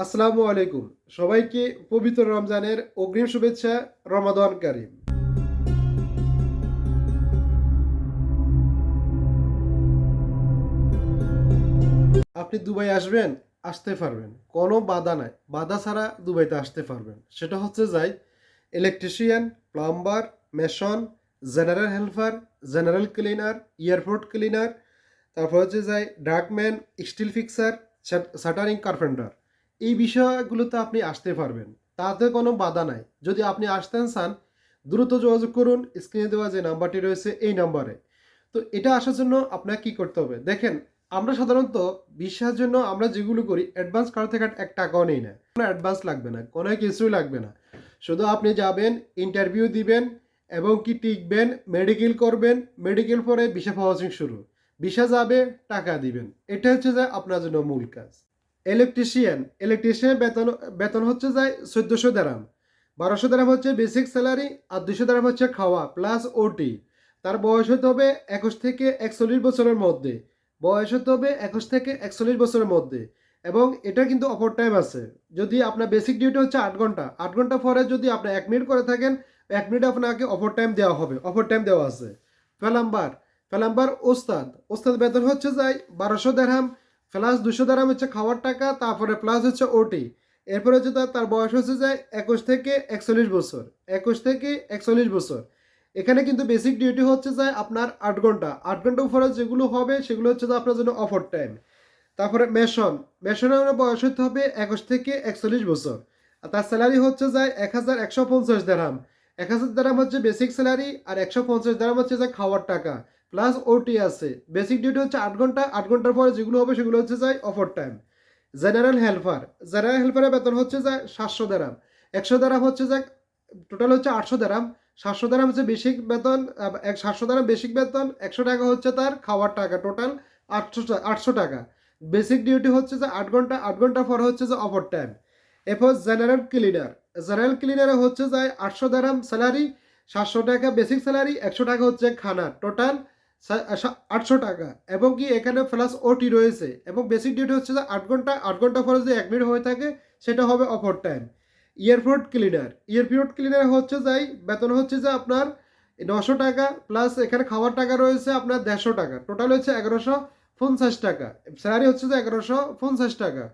আসসালামু আলাইকুম। সবাইকে পবিত্র রমজানের অগ্রিম শুভেচ্ছা, রমাদান কারিম। আপনি দুবাই আসবেন, আসতে পারবেন। কোনো বাধা নাই। বাধা ছাড়া দুবাইতে আসতে পারবেন। সেটা হচ্ছে যাই electrician plumber mason general helper general cleaner airport cleaner তারপর হচ্ছে যাই ডার্কম্যান স্টিল ফিক্সার শাটারিং কার্পেন্টার এই বিষয়গুলোতে আপনি আসতে পারবেন। তাতে কোনো বাধা নাই। যদি আপনি আসতেন চান দ্রুত যোগাযোগ করুন। স্ক্রিনে দেওয়া যে নাম্বারটি রয়েছে, এই নাম্বারে। তো এটা আসার জন্য আপনাকে কি করতে হবে? দেখেন, আমরা সাধারণত বিশ্বাসের জন্য আমরা যেগুলো করি অ্যাডভান্স কারও থেকে এক টাকাও নেই না। কোনো অ্যাডভান্স লাগবে না, কোনো কিছুই লাগবে না। শুধু আপনি যাবেন ইন্টারভিউ দিবেন এবং কি টিকবেন মেডিকেল করবেন মেডিকেল পরে ভিসা প্রসেসিং শুরু। ভিসা যাবে, টাকা দিবেন। এটা হচ্ছে যে আপনার জন্য মূল কাজ। ইলেকট্রিশিয়ান ইলেকট্রিশিয়ান বেতন বেতন হচ্ছে যায় চোদ্দোশো দেরাম বারোশো দেরাম হচ্ছে বেসিক স্যালারি আর দুশো দেরাম হচ্ছে খাওয়া প্লাস ওটি তার বয়স হতে হবে একুশ থেকে একচল্লিশ বছরের মধ্যে। বয়স হতে হবে একুশ থেকে একচল্লিশ বছরের মধ্যে। এবং এটা কিন্তু অপর টাইম আছে। যদি আপনার বেসিক ডিউটি হচ্ছে আট ঘণ্টা আট ঘণ্টা পরে যদি আপনি এক মিনিট করে থাকেন, এক মিনিট আপনাকে অপর টাইম দেওয়া হবে অপর টাইম দেওয়া আছে। ফেলাম্বার ফেলাম্বার ওস্তাদ ওস্তাদ বেতন হচ্ছে যাই বারোশো দেড়হাম প্লাস দুশো দেড়হাম হচ্ছে খাওয়ার টাকা, তারপরে প্লাস হচ্ছে ওটি এরপরে হচ্ছে তার তার বয়স হচ্ছে যায় একুশ থেকে একচল্লিশ বছর, একুশ থেকে একচল্লিশ বছর। এখানে কিন্তু বেসিক ডিউটি হচ্ছে যায় আপনার আট ঘণ্টা। আট ঘণ্টা উপরে যেগুলো হবে, সেগুলো হচ্ছে যে আপনার জন্য অফার টাইম তারপরে মেশন। মেশনের বয়স হতে হবে একুশ থেকে একচল্লিশ বছর। আর তার স্যালারি হচ্ছে যায় এক হাজার একশো পঞ্চাশ দেড়াম এক হাজার দেড়াম হচ্ছে বেসিক স্যালারি আর একশো পঞ্চাশ দেড়াম হচ্ছে যে খাওয়ার টাকা। প্লাস ওটি আছে। বেসিক ডিউটি হচ্ছে আট ঘণ্টা, আট ঘণ্টার পরে যেগুলো হবে সেগুলো হচ্ছে যায় overtime general helper general হেল্পারের বেতন হচ্ছে যায় সাতশো দেড়াম একশো দেড়াম হচ্ছে যায় টোটাল হচ্ছে আটশো দেড়াম সাতশো দ্বারা হচ্ছে বেসিক বেতন এক, সাতশো দ্বারা বেসিক বেতন, একশো টাকা হচ্ছে তার খাওয়ার টাকা টোটাল আটশো আটশো টাকা। বেসিক ডিউটি হচ্ছে যে আট ঘণ্টা আট ঘণ্টা পর হচ্ছে যে ওভার টাইম এরপর জেনারেল ক্লিনার জেনারেল ক্লিনারে হচ্ছে যায় আটশো দ্বারাম স্যালারি সাতশো টাকা বেসিক স্যালারি একশো টাকা হচ্ছে খানা। টোটাল আটশো টাকা। এবং কি এখানে প্লাস ওটি রয়েছে। এবং বেসিক ডিউটি হচ্ছে যে আট ঘণ্টা আট ঘণ্টা পরে যে এক মিনিট হয়ে থাকে, সেটা হবে overtime airport cleaner airport cleaner হচ্ছে যাই, বেতন হচ্ছে যে আপনার নশো টাকা প্লাস এখানে খাওয়ার টাকা রয়েছে আপনার দেড়শো টাকা। টোটাল হচ্ছে এগারোশো পঞ্চাশ টাকা। স্যালারি হচ্ছে যে এগারোশো পঞ্চাশ টাকা।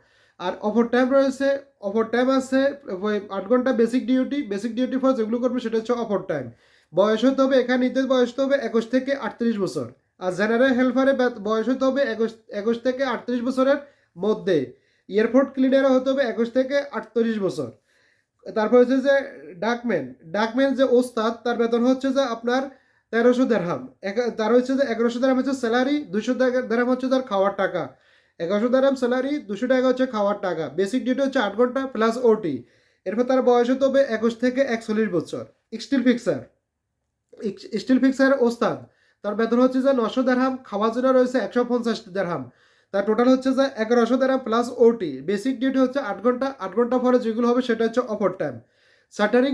আর অফার টাইম রয়েছে অফার টাইম আছে আট ঘণ্টা basic duty basic duty for যেগুলো করবে সেটা হচ্ছে অফার টাইম বয়স হতে হবে, এখানে নিতে বয়স হতে হবে একুশ থেকে আটত্রিশ বছর। আর জেনারেল হেল্পারে বয়স হতে হবে একুশ একুশ থেকে আটত্রিশ বছরের মধ্যে। এয়ারপোর্ট ক্লিনারে হতে হবে একুশ থেকে আটত্রিশ বছর। তারপর হচ্ছে যে ডাকম্যান ডাকম্যান যে ওস্তাদ, তার বেতন হচ্ছে যে আপনার তেরোশো দেড়হাম। তার হচ্ছে যে এগারোশো দেড়হাম হচ্ছে স্যালারি দুশো দেড়হাম হচ্ছে তার খাওয়ার টাকা। এগারোশো দেড়হাম স্যালারি দুশো টাকা হচ্ছে খাওয়ার টাকা। বেসিক ডিউটি হচ্ছে আট ঘণ্টা প্লাস ওটি এরপর তার বয়স হতে হবে একুশ থেকে একচল্লিশ বছর। স্টিল ফিক্সার স্টিল ফিক্সার ওস্তাদ। তার বেতন হচ্ছে যে নশো দেড়হাম, খাওয়ার জন্য রয়েছে একশো পঞ্চাশ দেড়হাম। তার টোটাল হচ্ছে যে এগারোশো দেড়হাম প্লাস ওটি বেসিক ডিউটি হচ্ছে আট ঘণ্টা আট ঘণ্টা পরে যেগুলো হবে সেটা হচ্ছে অফার টাইম শাটারিং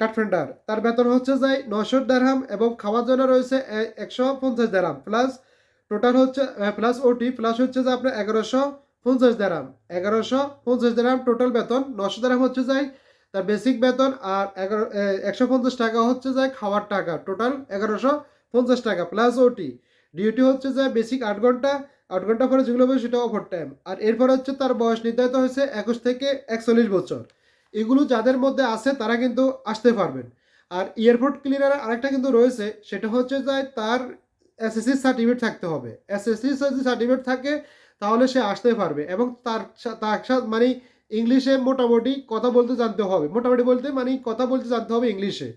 কাঠফেন্ডার তার বেতন হচ্ছে যায় নশো দেড়হাম এবং খাওয়ার জন্য রয়েছে একশো পঞ্চাশ দেড়হাম প্লাস টোটাল হচ্ছে প্লাস ওটি প্লাস হচ্ছে যে আপনার এগারোশো পঞ্চাশ দেড়হাম। এগারোশো পঞ্চাশ দেড়হাম টোটাল বেতন, নশো দেড়হাম হচ্ছে যায় তার বেসিক বেতন আর এগারো একশো পঞ্চাশ টাকা হচ্ছে যায় খাওয়ার টাকা। টোটাল এগারোশো পঞ্চাশ টাকা প্লাস ওটি ডিউটি হচ্ছে যে বেসিক আট ঘণ্টা আট ঘণ্টা পরে যেগুলো হবে সেটা ওভার টাইম আর এরপর হচ্ছে তার বয়স নির্ধারিত হয়েছে একুশ থেকে একচল্লিশ বছর। এগুলো যাদের মধ্যে আছে তারা কিন্তু আসতে পারবেন। আর এয়ারপোর্ট ক্লিনার আরেকটা কিন্তু রয়েছে, সেটা হচ্ছে যায় তার এসএসসি সার্টিফিকেট থাকতে হবে। এসএসসি যদি সার্টিফিকেট থাকে তাহলে সে আসতে পারবে এবং তার তার মানে ইংলিশে মোটামুটি কথা বলতে জানতে হবে। মোটামুটি বলতে মানে কথা বলতে জানতে হবে ইংলিশে।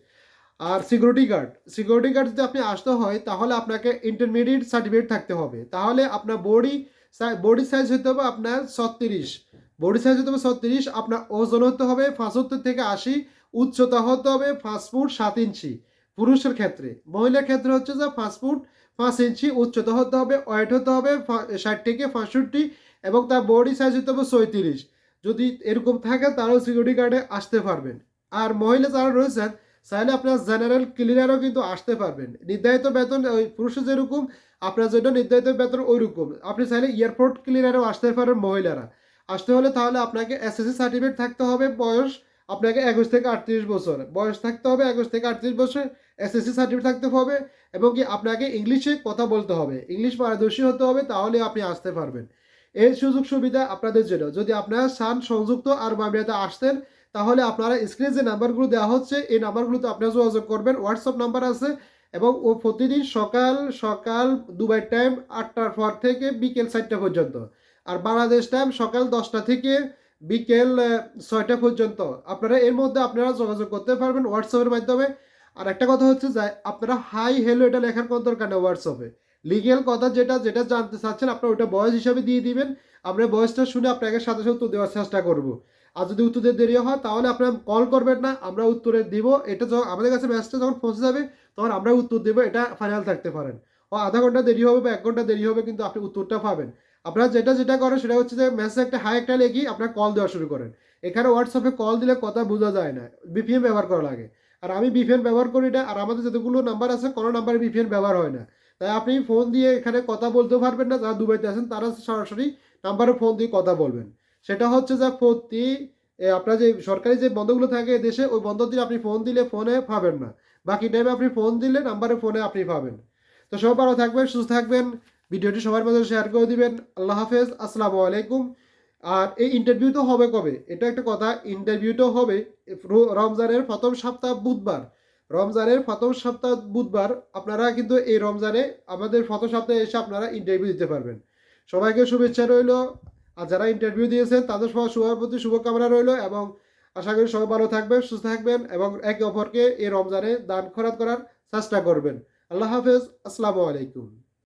আর সিকিউরিটি গার্ড সিকিউরিটি গার্ড যদি আপনি আসতে হয়, তাহলে আপনাকে ইন্টারমিডিয়েট সার্টিফিকেট থাকতে হবে। তাহলে আপনার বডি বডি সাইজ হতে হবে আপনার ছত্রিশ। বডি সাইজ হতে হবে ছত্রিশ, আপনার ওজন হতে হবে পঁচাত্তর থেকে আশি, উচ্চতা হতে হবে পাঁচ ফুট সাত ইঞ্চি পুরুষের ক্ষেত্রে। মহিলার ক্ষেত্রে হচ্ছে যে পাঁচ ফুট পাঁচ ইঞ্চি, উচ্চতা হতে হবে ওয়েট হতে হবে ষাট থেকে পঁয়ষট্টি এবং তার বডি সাইজ হতে হবে ছয়ত্রিশ। যদি এরকম থাকে তারাও সিকিউরিটি গার্ডে আসতে পারবেন। আর মহিলা যারা রয়েছেন, চাইলে আপনার জেনারেল ক্লিনারও কিন্তু আসতে পারবেন। নির্ধারিত বেতন ওই পুরুষের যেরকম, আপনার জন্য নির্ধারিত বেতন ওই রকম আপনি চাইলে এয়ারপোর্ট ক্লিনারও আসতে পারেন মহিলারা। আসতে হলে তাহলে আপনাকে এসএসসি সার্টিফিকেট থাকতে হবে, বয়স আপনাকে একুশ থেকে আটত্রিশ বছর। বয়স থাকতে হবে একুশ থেকে আটত্রিশ বছর এসএসসি সার্টিফিকেট থাকতে হবে, এবং কি আপনাকে ইংলিশে কথা বলতে হবে। ইংলিশ পারদর্শী হতে হবে, তাহলে আপনি আসতে পারবেন। এই সুযোগ সুবিধা আপনাদের জন্য। যদি আপনারা সান সংযুক্ত আর মামিয়াতে আসতেন, তাহলে আপনারা স্ক্রিনে যে নাম্বারগুলো দেওয়া হচ্ছে, এই নাম্বারগুলোতে আপনারা যোগাযোগ করবেন। হোয়াটসঅ্যাপ নাম্বার আছে এবং ও প্রতিদিন সকাল সকাল দুবাই টাইম আটটার পর থেকে বিকেল চারটা পর্যন্ত। আর বাংলাদেশ টাইম সকাল দশটা থেকে বিকেল ছয়টা পর্যন্ত। আপনারা এর মধ্যে আপনারা যোগাযোগ করতে পারবেন হোয়াটসঅ্যাপের মাধ্যমে। আর একটা কথা হচ্ছে যে, আপনারা হাই হেলো এটা লেখার কোনো দরকার নেই হোয়াটসঅ্যাপে। লিগেল কথা যেটা যেটা জানতে চাচ্ছেন, আপনার ওটা বয়স হিসাবে দিয়ে দিবেন। আমরা বয়সটা শুনে আপনাকে সাথে সাথে উত্তর দেওয়ার চেষ্টা করব। আর যদি উত্তরের দেরি হয়, তাহলে আপনারা কল করবেন না, আমরা উত্তরে দিব। এটা যখন, আমাদের কাছে ম্যাচটা যখন পৌঁছে যাবে, তখন আমরা উত্তর দেবো, এটা ফাইনাল থাকতে পারেন। ও আধা ঘণ্টা দেরি হবে বা এক ঘণ্টা দেরি হবে, কিন্তু আপনি উত্তরটা পাবেন। আপনারা যেটা যেটা করেন, সেটা হচ্ছে যে মেসেজ একটা হাই একটা লেখি আপনারা কল দেওয়া শুরু করেন। এখানে হোয়াটসঅ্যাপে কল দিলে কথা বোঝা যায় না। বিপিএম ব্যবহার করা লাগে। আর আমি বিপিএন ব্যবহার করি না, আর আমাদের যতগুলো নাম্বার আছে, কোনো নাম্বারে বিপিএন ব্যবহার হয় না। তাই আপনি ফোন দিয়ে এখানে কথা বলতে পারবেন না, যারা দুবাইতে আছেন তারা সরাসরি নাম্বারে ফোন দিয়ে কথা বলবেন। সেটা হচ্ছে যে প্রতি আপনার যে সরকারি যে বন্ধগুলো থাকে দেশে, ওই বন্ধ দিলে আপনি ফোন দিলে ফোনে পাবেন না। বাকি টাইমে আপনি ফোন দিলে নাম্বারে ফোনে আপনি পাবেন। তো সবাই ভালো থাকবেন, সুস্থ থাকবেন। ভিডিওটি সবার মাঝে শেয়ার করে দিবেন। আল্লাহ হাফেজ, আসসালামু আলাইকুম। আর এই ইন্টারভিউ তো হবে কবে? এটা একটা কথা ইন্টারভিউ তো হবে রমজানের প্রথম সপ্তাহ বুধবার। রমজানের প্রথম সপ্তাহ বুধবার আপনারা কিন্তু এই রমজানে আমাদের প্রথম সপ্তাহে এসে আপনারা ইন্টারভিউ দিতে পারবেন। সবাইকে শুভেচ্ছা রইল। আর যারা ইন্টারভিউ দিয়েছেন, তাদের সবার সবার প্রতি শুভকামনা রইল এবং আশা করি সবাই ভালো থাকবেন, সুস্থ থাকবেন এবং একে অপরকে এই রমজানে দান খরাত করার চেষ্টা করবেন। আল্লাহ হাফেজ। আসসালামু আলাইকুম।